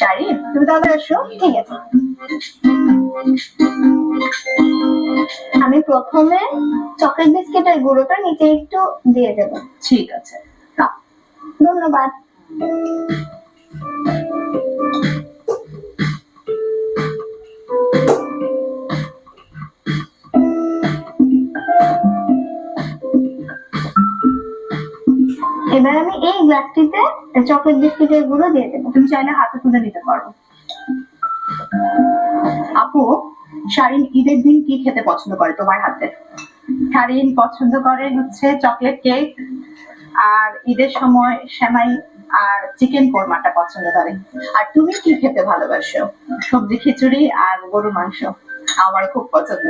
শাড়ি তুমি তাহলে এসো। ঠিক আছে। আমি প্রথমে চকলেট বিস্কিটের গুঁড়োটা নিচে একটু দিয়ে দেবো। ঠিক আছে। ধন্যবাদ। এবার আমি এই গ্লাসটিতে চকলেট বিস্কিটের গুঁড়ো দিয়ে দেবো। তুমি চাইলে হাতে তুলে নিতে পারো। আপু শারিন ঈদের দিন কি খেতে পছন্দ করে তোমার হাতে? শারিন পছন্দ করে হচ্ছে চকলেট কেক আর ঈদের সময় সেমাই আর চিকেন কোরমাটা পছন্দ করে। আর তুমি কি খেতে ভালোবাসো? সবজি খিচুড়ি আর গরুর মাংস। আমার খুব পছন্দ।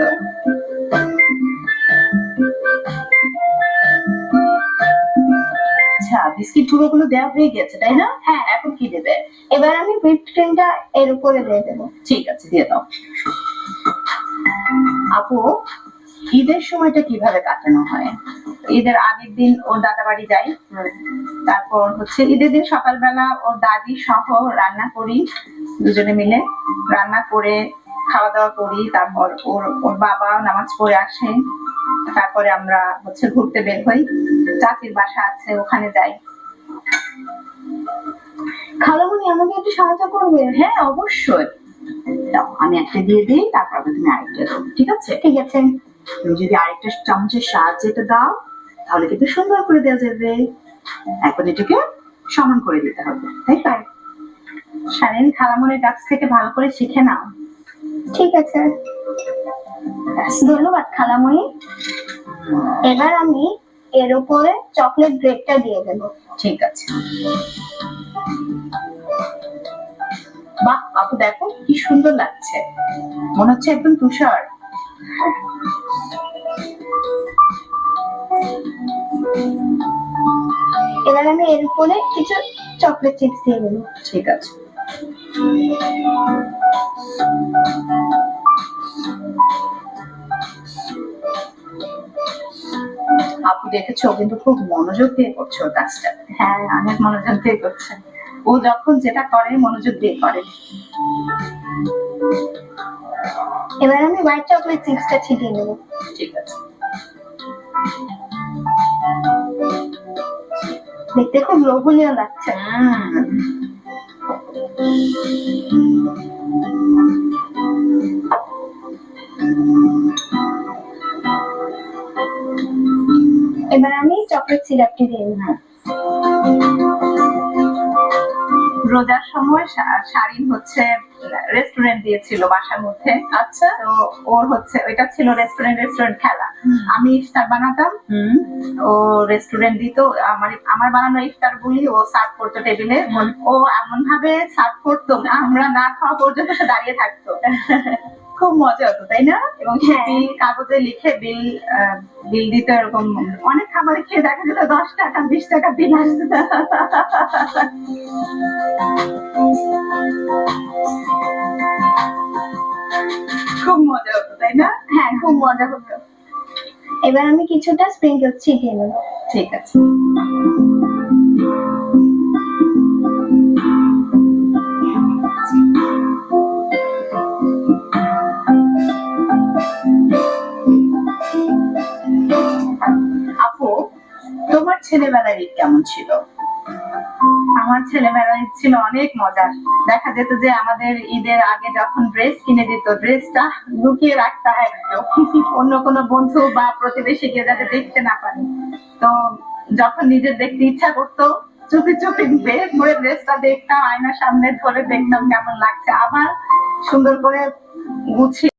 আচ্ছা বিস্কিট গুঁড়ো গুলো দেওয়া হয়ে গেছে তাই না? হ্যাঁ। এখন কি দেবে? এবার আমি হুইপড ক্রিমটা এর উপরে দিয়ে দেবো। ঠিক আছে দিয়ে দাও। আপু ঈদের সময়টা কীভাবে কাটানো হয়? ঈদের আগের দিন ওর দাদা বাড়ি যাই। তারপর হচ্ছে ঈদের দিন সকালবেলা ওর দাদি সহ রান্না করি দুজনে মিলে। রান্না করে খাওয়া দাওয়া করি তারপর ওর ওর বাবা নামাজ পড়ে আসে তারপরে আমরা হচ্ছে ঘুরতে বের হই। চাচির বাসা আছে ওখানে যাই। খালামণি আমাকে একটু সাহায্য করবে? হ্যাঁ অবশ্যই। দাও আমি একটা দিয়ে দিই তারপর তুমি আরেকটা দাও ঠিক আছে? ঠিক আছে। তুমি যদি আরেকটা চামচের সাহায্যে এটা দাও তাহলে কিন্তু সুন্দর করে দেওয়া যাবে। এখন এটাকে সমান করে দিতে হবে তাই তো? সারেন খালামনের কাছ থেকে ভালো করে শিখে নাও। ঠিক আছে। ধন্যবাদ খালামণি। এবার আমি এর উপরে চকলেট গ্রেটটা দিয়ে দেবো। ঠিক আছে। বাহ আপু দেখো কি সুন্দর লাগছে। মনে হচ্ছে একদম তুষার। এবার আমি এর উপরে কিছু চকলেট চিপস দিয়ে দেবো। ঠিক আছে। আপু দেখেছ কিন্তু খুব মনোযোগ দিয়ে করছে কাজটা। হ্যাঁ অনেক মনোযোগ দিয়ে করছে। ও যখন যেটা করে মনোযোগ দিয়ে করে। এবার আমি হোয়াইট চকলেট চিপসটা ছিটিয়ে দেবো ঠিক আছে। দেখতে খুব লোভনীয় লাগছে। এবার আমি চকলেট সিরাপটি দিয়ে দেবো রোজার সময় শা- শারিন হচ্ছে রেস্টুরেন্ট দিয়েছিল বাসার মধ্যে। আচ্ছা। তো ওর হচ্ছে ওইটা ছিল রেস্টুরেন্ট রেস্টুরেন্ট খেলা। আমি ইফতার বানাতাম। ও রেস্টুরেন্ট দিত আমার আমার বানানো ইফতার গুলি ও সার্ভ করতো টেবিলে ও এমন ভাবে সার্ভ করতো আমরা না খাওয়া পর্যন্ত সে দাঁড়িয়ে থাকতো। খুব মজা হতো তাই না? এবং হ্যাঁ। বিল কাগজে লিখে বিল বিল দিতে এরকম অনেক খাবার খেয়ে দেখা যেত দশ টাকা বিশ টাকা বিল আসতো। খুব মজা হতো তাই না? হ্যাঁ খুব মজা হতো। এবার আমি কিছুটা স্প্রিঙ্কেল ছিটিয়ে নেব। ঠিক আছে। ছেলেবেলার ঈদ কেমন ছিল? আমার ছেলেবেলার ঈদ ছিল অনেক মজার। দেখা যেত যে আমাদের ঈদের আগে যখন ড্রেস কিনে দিত ড্রেসটা লুকিয়ে রাখতাম একদম অন্য কোনো বন্ধু বা প্রতিবেশীকে যাতে দেখতে না পারে। তো যখন নিজের দেখতে ইচ্ছা করতো চুপি চুপি বের করে ড্রেসটা দেখতাম, আয়নার সামনে ধরে দেখতাম কেমন লাগছে। আবার সুন্দর করে গুছিয়ে